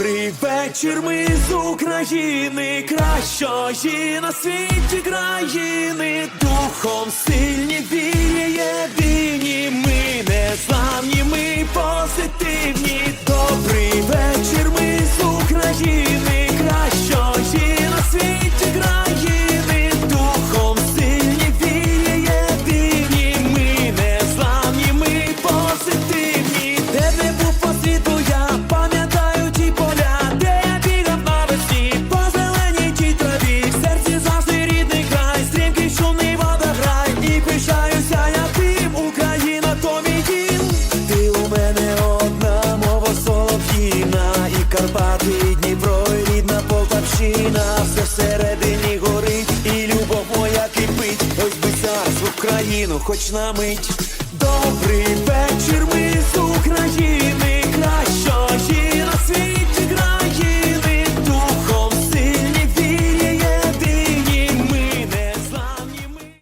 Добрий вечір, ми з України, кращої на світі країни, духом сил. Карпати, Дніпро, і рідна Полтавщина, все всередині горить, і любов моя кипить, ось би зараз в Україну, хоч на мить. Добрий вечір.